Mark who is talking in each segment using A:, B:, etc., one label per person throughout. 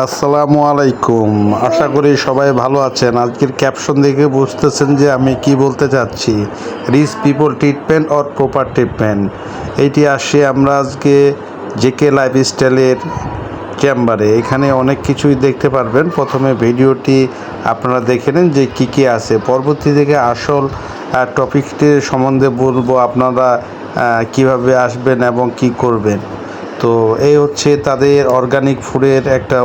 A: আসসালামু আলাইকুম। আশা করি সবাই ভালো আছেন। আজকের ক্যাপশন দেখে বুঝতেছেন যে আমি কি বলতে চাচ্ছি। Rich people treatment or proper treatment এইটি আসে আমরা আজকে জেকে লাইফস্টাইলের চেম্বারে এখানে অনেক কিছুই দেখতে পারবেন। প্রথমে ভিডিওটি আপনারা দেখে নেন যে কী কী আছে। পরবর্তী থেকে আসল টপিকটির সম্বন্ধে বলব আপনারা কীভাবে আসবেন এবং কি করবেন। তো এই হচ্ছে তাদের অর্গানিক ফুডের একটা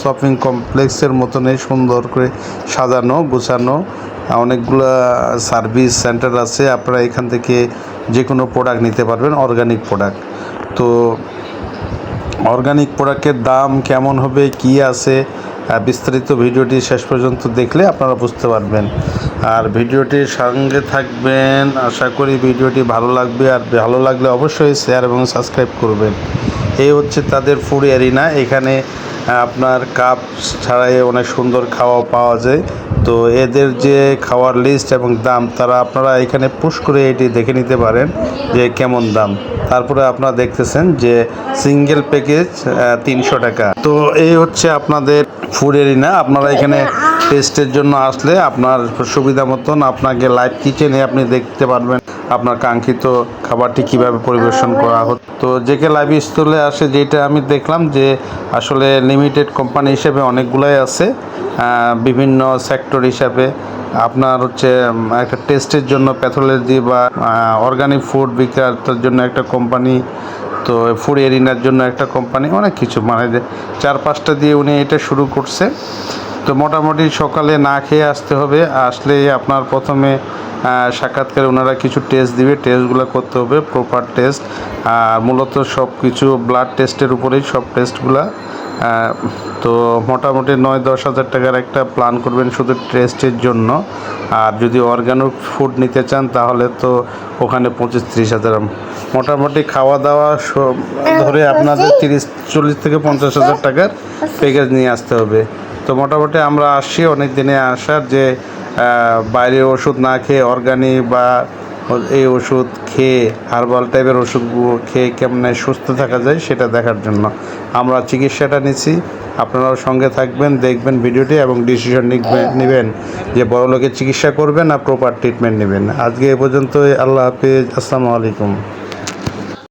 A: শপিং কমপ্লেক্সের মতনই সুন্দর করে সাজানো, গোছানো। অনেকগুলো সার্ভিস সেন্টার আছে, আপনারা এখান থেকে যে কোনো প্রোডাক্ট নিতে পারবেন অর্গানিক প্রোডাক্ট তো অর্গানিক প্রোডাক্টের দাম কেমন হবে, কি আছে বিস্তারিত ভিডিওটি শেষ পর্যন্ত দেখলে আপনারা বুঝতে পারবেন। আর ভিডিওটির সঙ্গে থাকবেন। আশা করি ভিডিওটি ভালো লাগবে। আর ভালো লাগলে অবশ্যই শেয়ার এবং সাবস্ক্রাইব করবেন। এই হচ্ছে তাদের ফুড এরিনা এখানে আপনার কাপ ছাড়াই অনেক সুন্দর খাওয়া পাওয়া যায়। তো এদের যে খাওয়ার লিস্ট এবং দাম, তারা আপনারা এখানে পুশ করে এটি দেখে নিতে পারেন যে কেমন দাম। তারপরে আপনারা দেখতেছেন যে সিঙ্গেল প্যাকেজ তিনশো টাকা। তো এই হচ্ছে আপনাদের ফুড এরিনা আপনারা এখানে টেস্টের জন্য আসলে আপনার সুবিধা মতন আপনাকে লাইভ কিচেনে আপনি দেখতে পারবেন আপনার কাঙ্ক্ষিত খাবারটি কীভাবে পরিবেশন করা হতো। তো জেকে লাইভ স্টলে আসে যেটা আমি দেখলাম যে আসলে লিমিটেড কোম্পানি হিসেবে অনেকগুলাই আছে বিভিন্ন সেক্টর হিসাবে। আপনার হচ্ছে একটা টেস্টের জন্য প্যাথোলজি বা অর্গানিক ফুড বিক্রেতার জন্য একটা কোম্পানি তো ফুড এরিনার জন্য একটা কোম্পানি অনেক কিছু। মানে চার পাঁচটা দিয়ে উনি এটা শুরু করছে। তো মোটামুটি সকালে না খেয়ে আসতে হবে। আসলে আপনার প্রথমে সাক্ষাৎকারে ওনারা কিছু টেস্ট দিবে। টেস্টগুলো করতে হবে প্রপার টেস্ট আর মূলত সব কিছু ব্লাড টেস্টের উপরেই সব টেস্টগুলো তো মোটামুটি নয় দশ হাজার টাকার একটা প্ল্যান করবেন শুধু টেস্টের জন্য। আর যদি অর্গানিক ফুড নিতে চান তাহলে তো ওখানে পঁচিশ ত্রিশ হাজার। মোটামুটি খাওয়া দাওয়া ধরে আপনাদের তিরিশ, চল্লিশ থেকে পঞ্চাশ হাজার টাকার প্যাকেজ নিয়ে আসতে হবে। তো মোটামুটি আমরা আসছি অনেক দিনে আসার যে বাইরে ওষুধ না খেয়ে অর্গানিক বা এই ওষুধ খেয়ে হার্বাল টাইপের ওষুধগুলো খেয়ে কেমনে সুস্থ থাকা যায় সেটা দেখার জন্য আমরা চিকিৎসাটা নিচ্ছি। আপনারাও সঙ্গে থাকবেন, দেখবেন ভিডিওটি এবং ডিসিশন নেবেন যে বড় লোকের চিকিৎসা করবেন না প্রপার ট্রিটমেন্ট নেবেন। আজকে এ পর্যন্তই, আল্লাহ হাফিজ, আসসালামু আলাইকুম।